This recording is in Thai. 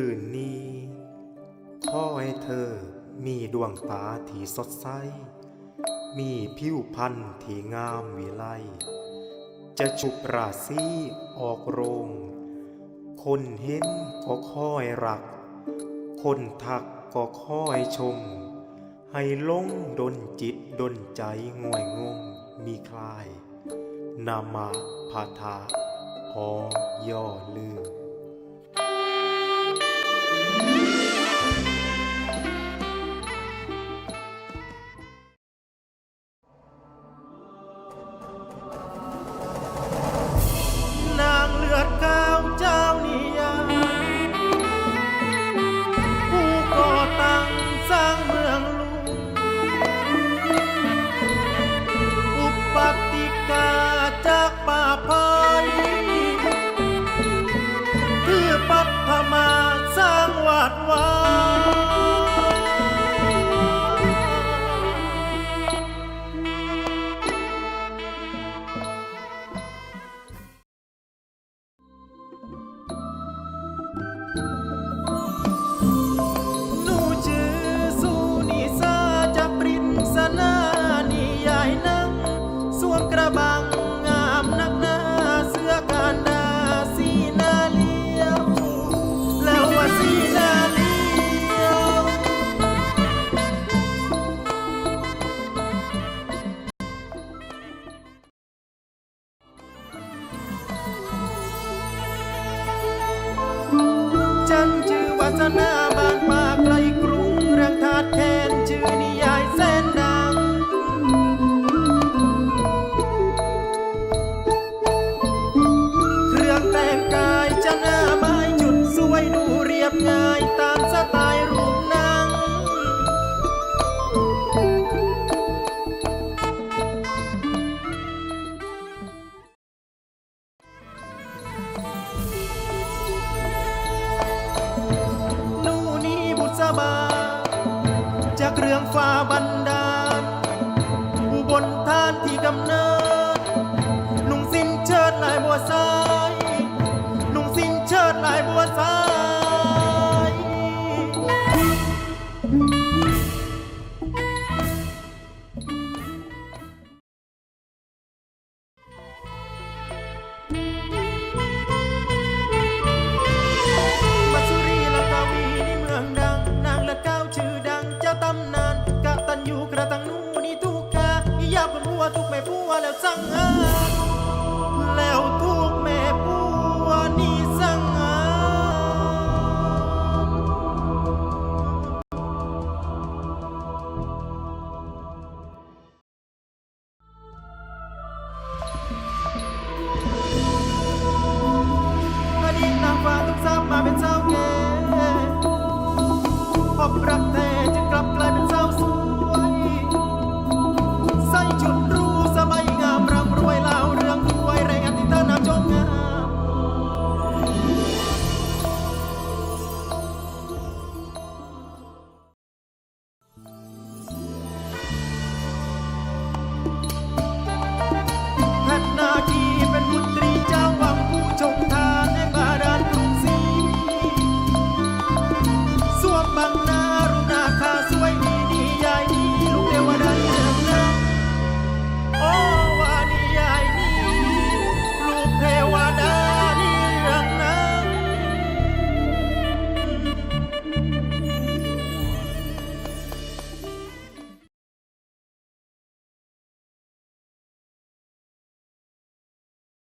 คืนนี้ ขอให้เธอมีดวงตาที่สดใส มีผิวพรรณที่งามวิไล จะฉุบราศีออกโรง คนเห็นก็คอยรัก คนทักก็คอยชม ให้ลงดนจิตดนใจง่วยงงมีคลาย นามาพาทาพอย่อลือ heart. นชื่อวาสนา บาจากเรื่องฟ้าบันดาลบนทานที่กำเนิด นุ่งสิ้นเชิดลายบัวซา I'm not